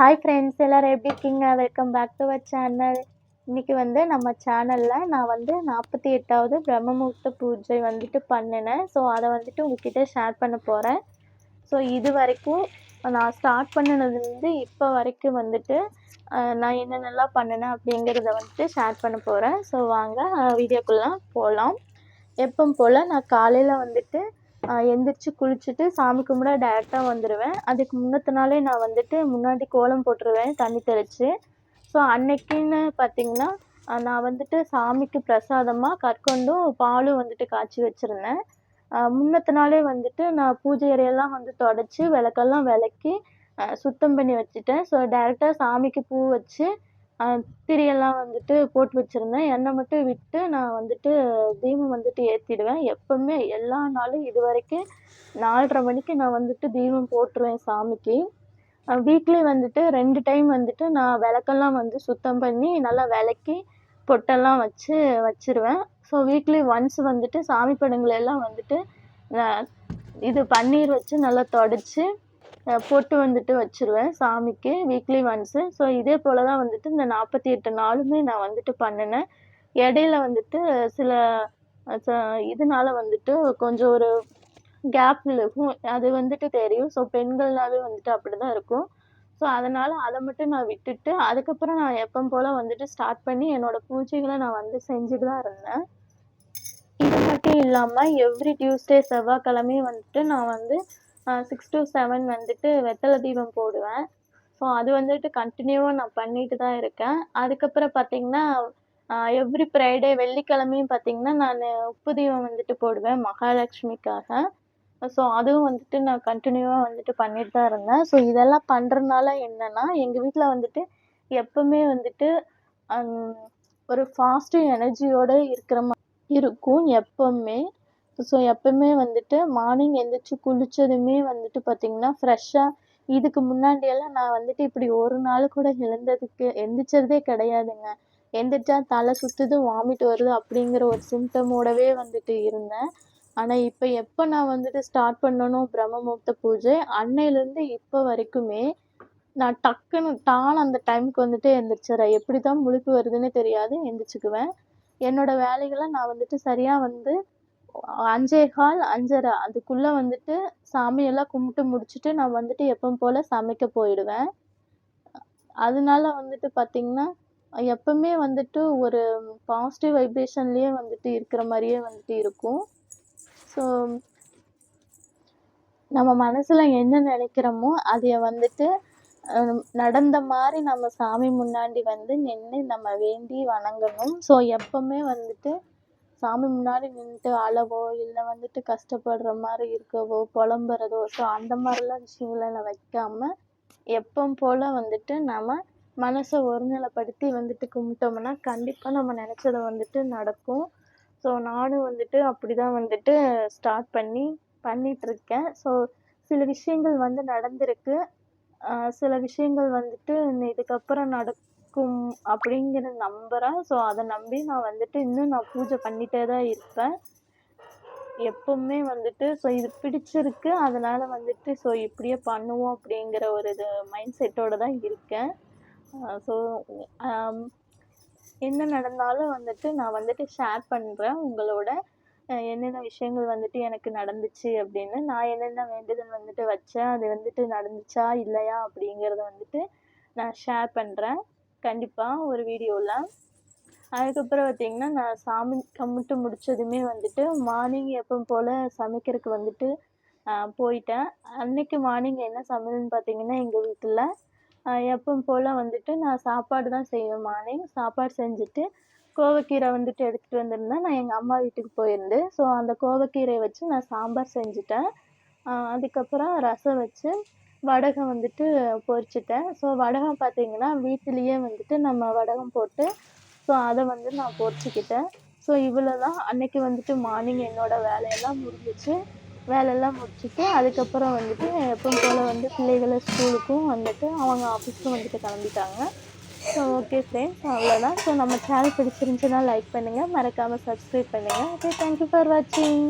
Hi friends எல்லோரும் எப்படி இருக்கீங்க? Welcome back to our channel இன்றைக்கி வந்து நம்ம சேனலில் நான் வந்து நாற்பத்தி எட்டாவது பிரம்மமுகூர்த்த பூஜை வந்துட்டு பண்ணினேன். ஸோ அதை வந்துட்டு உங்ககிட்ட ஷேர் பண்ண போகிறேன் ஸோ இது வரைக்கும் நான் ஸ்டார்ட் பண்ணினதுலேருந்து இப்போ வரைக்கும் வந்துட்டு நான் என்னென்னலாம் பண்ணினேன் அப்படிங்கிறத வந்துட்டு ஷேர் பண்ண போகிறேன் ஸோ வாங்க வீடியோக்குள்ளே போகலாம் எப்பவும் போல் நான் காலையில் வந்துட்டு ஆஹ் எந்திரிச்சு குளிச்சுட்டு சாமி கும்பிட டேரெக்டாக வந்துடுவேன் அதுக்கு முன்னத்து நாளே நான் வந்துட்டு முன்னாடி கோலம் போட்டுருவேன் தண்ணி தெளித்து ஸோ அன்னைக்குன்னு பார்த்தீங்கன்னா நான் வந்துட்டு சாமிக்கு பிரசாதமாக கற்கொண்டும் பாலும் வந்துட்டு காய்ச்சி வச்சுருந்தேன். முன்னத்து நாளே வந்துட்டு நான் பூஜை அறையெல்லாம் வந்து தொடச்சி விளக்கெல்லாம் விளக்கி சுத்தம் பண்ணி வச்சுட்டேன். ஸோ டேரெக்டாக சாமிக்கு பூ வச்சு திரியெல்லாம் வந்துட்டு போட்டு வச்சுருந்தேன். எண்ணெய் மட்டும் விட்டு நான் வந்துட்டு தீபம் வந்துட்டு ஏற்றிடுவேன் எப்போவுமே எல்லா நாளும் இது வரைக்கும் நாலரை மணிக்கு நான் வந்துட்டு தீபம் போட்டுருவேன் சாமிக்கு. வீக்லி வந்துட்டு ரெண்டு டைம் வந்துட்டு நான் விளக்கெல்லாம் வந்து சுத்தம் பண்ணி நல்லா விளக்கி பொட்டெல்லாம் வச்சு வச்சுருவேன். ஸோ வீக்லி ஒன்ஸ் வந்துட்டு சாமி படங்களை எல்லாம் வந்துட்டு இது பன்னீர் வச்சு நல்லா தொடச்சி பொட்டு வந்துட்டு வச்சிருவேன் சாமிக்கு வீக்லி ஒன்ஸு ஸோ இதே போல் தான் வந்துட்டு இந்த நாற்பத்தி எட்டு நாளுமே நான் வந்துட்டு பண்ணினேன். இடையில வந்துட்டு சில ச- இதனால வந்துட்டு கொஞ்சம் ஒரு கேப் இருக்கும். அது வந்துட்டு தெரியும். ஸோ பெண்கள்னாவே வந்துட்டு அப்படி தான் இருக்கும். ஸோ அதனால் அதை மட்டும் நான் விட்டுட்டு அதுக்கப்புறம் நான் எப்போ போல் வந்துட்டு ஸ்டார்ட் பண்ணி என்னோடய பூஜைகளை நான் வந்து செஞ்சுட்டு தான் இருந்தேன். இது மட்டும் இல்லாமல் எவ்ரி டியூஸ்டே செவ்வாய்க்கிழமையும் வந்துட்டு நான் வந்து சிக்ஸ் டு செவன் வந்துட்டு வெத்தலை தீபம் போடுவேன். ஸோ அது வந்துட்டு கண்டினியூவாக நான் பண்ணிட்டு தான் இருக்கேன். அதுக்கப்புறம் பார்த்தீங்கன்னா எவ்ரி ஃப்ரைடே வெள்ளிக்கிழமையும் பார்த்தீங்கன்னா நான் உப்பு தீபம் வந்துட்டு போடுவேன் மகாலட்சுமிக்காக. ஸோ அதுவும் வந்துட்டு நான் கண்டினியூவாக வந்துட்டு பண்ணிட்டு தான் இருந்தேன். ஸோ இதெல்லாம் பண்ணுறதுனால என்னன்னா எங்கள் வீட்டில் வந்துட்டு எப்பவுமே வந்துட்டு ஒரு ஃபாஸ்ட்டு எனர்ஜியோடு இருக்கிற மாதிரி இருக்கும் எப்பவுமே. ஸோ எப்பவுமே வந்துட்டு மார்னிங் எழுந்திரிச்சி குளிச்சதுமே வந்துட்டு பார்த்திங்கன்னா ஃப்ரெஷ்ஷாக இதுக்கு முன்னாடியெல்லாம் நான் வந்துட்டு இப்படி ஒரு நாள் கூட எழுந்ததுக்கு எந்திரிச்சதே கிடையாதுங்க. எழுந்திரிச்சா தலை சுற்றுது வாமிட் வருது அப்படிங்கிற ஒரு சிம்டமோடவே வந்துட்டு இருந்தேன். ஆனால் இப்போ எப்போ நான் வந்துட்டு ஸ்டார்ட் பண்ணணும் பிரம்ம முகூர்த்த பூஜை அன்னையிலேருந்து இப்போ வரைக்குமே நான் டக்குன்னு டான் அந்த டைமுக்கு வந்துட்டு எழுந்திரிச்சிடறேன் எப்படி தான் முழிப்பு வருதுன்னு தெரியாது எழுந்திரிச்சிக்குவேன் என்னோட வேலைகளை நான் வந்துட்டு சரியாக வந்து அஞ்சே கால் அஞ்சரை. அதுக்குள்ளே வந்துட்டு சாமியெல்லாம் கும்பிட்டு முடிச்சுட்டு நான் வந்துட்டு எப்பவும் போல் சமைக்க போயிடுவேன். அதனால வந்துட்டு பார்த்தீங்கன்னா எப்பவுமே வந்துட்டு ஒரு பாசிட்டிவ் வைப்ரேஷன்லேயே வந்துட்டு இருக்கிற மாதிரியே வந்துட்டு இருக்கும். ஸோ நம்ம மனசில் என்ன நினைக்கிறோமோ அதை வந்துட்டு நடந்த மாதிரி நம்ம சாமி முன்னாடி வந்து நின்று நம்ம வேண்டி வணங்கணும். ஸோ எப்பவுமே வந்துட்டு சாமி முன்னாடி நின்றுட்டு அழவோ இல்லை வந்துட்டு கஷ்டப்படுற மாதிரி இருக்கவோ புலம்புறதோ ஸோ அந்த மாதிரிலாம் விஷயங்களை நான் வைக்காம எப்பவும் போல் வந்துட்டு நம்ம மனசை ஒருநிலைப்படுத்தி வந்துட்டு கும்பிட்டோம்னா கண்டிப்பாக நம்ம நினச்சது வந்துட்டு நடக்கும். ஸோ நானும் வந்துட்டு அப்படி தான் வந்துட்டு ஸ்டார்ட் பண்ணி பண்ணிகிட்ருக்கேன் ஸோ சில விஷயங்கள் வந்து நடந்திருக்கு. சில விஷயங்கள் வந்துட்டு இதுக்கப்புறம் நட நடக்கும் அப்படிங்கிற நம்புகிறேன் ஸோ அதை நம்பி நான் வந்துட்டு இன்னும் நான் பூஜை பண்ணிகிட்டே தான் இருப்பேன். எப்பவுமே வந்துட்டு ஸோ இது பிடிச்சிருக்கு. அதனால் வந்துட்டு ஸோ இப்படியே பண்ணுவோம் அப்படிங்கிற ஒரு இது மைண்ட் செட்டோடு தான் இருக்கேன். ஸோ என்ன நடந்தாலும் வந்துட்டு நான் வந்துட்டு ஷேர் பண்ணுறேன் உங்களோட என்னென்ன விஷயங்கள் வந்துட்டு எனக்கு நடந்துச்சு அப்படின்னு. நான் என்னென்ன வேண்டுதல் வந்துட்டு வச்சேன் அது வந்துட்டு நடந்துச்சா இல்லையா அப்படிங்கிறத வந்துட்டு நான் ஷேர் பண்ணுறேன் கண்டிப்பாக ஒரு வீடியோவில் அதுக்கப்புறம் பார்த்தீங்கன்னா நான் சாமி கும்பிட்டு முடிச்சதுமே வந்துட்டு மார்னிங் எப்பவும் போல் சமைக்கிறதுக்கு வந்துட்டு போயிட்டேன். அன்னைக்கு மார்னிங் என்ன சமையல்னு பார்த்திங்கன்னா எங்கள் வீட்டில் எப்பவும் போல் வந்துட்டு நான் சாப்பாடு தான் செய்வேன் மார்னிங் சாப்பாடு செஞ்சுட்டு கோவக்கீரை வந்துட்டு எடுத்துகிட்டு வந்திருந்தேன். நான் எங்கள் அம்மா வீட்டுக்கு போயிருந்தேன் ஸோ அந்த கோவக்கீரையை வச்சு நான் சாம்பார் செஞ்சுட்டேன். அதுக்கப்புறம் ரசம் வச்சு வடகம் வந்துட்டு பொரிச்சிட்டேன். ஸோ வடகம் பார்த்தீங்கன்னா வீட்டிலேயே வந்துட்டு நம்ம வடகம் போட்டு ஸோ அதை வந்து நான் பொரிச்சுக்கிட்டேன். ஸோ இவ்வளோ தான் அன்றைக்கி வந்துட்டு மார்னிங் என்னோடய வேலையெல்லாம் முடிஞ்சிச்சு. வேலையெல்லாம் முடிச்சுட்டு அதுக்கப்புறம் வந்துட்டு எப்பவும் போல் வந்து பிள்ளைகளை ஸ்கூலுக்கும் வந்துட்டு அவங்க ஆஃபீஸ்க்கும் வந்துட்டு கிளம்பிட்டாங்க. ஸோ ஓகே ஃப்ரெண்ட்ஸ் அவ்வளோதான் ஸோ நம்ம சேனல் பிடிச்சிருந்துச்சுன்னா லைக் பண்ணுங்கள் மறக்காமல் சப்ஸ்கிரைப் பண்ணுங்கள் ஓகே தேங்க்யூ ஃபார் வாட்சிங்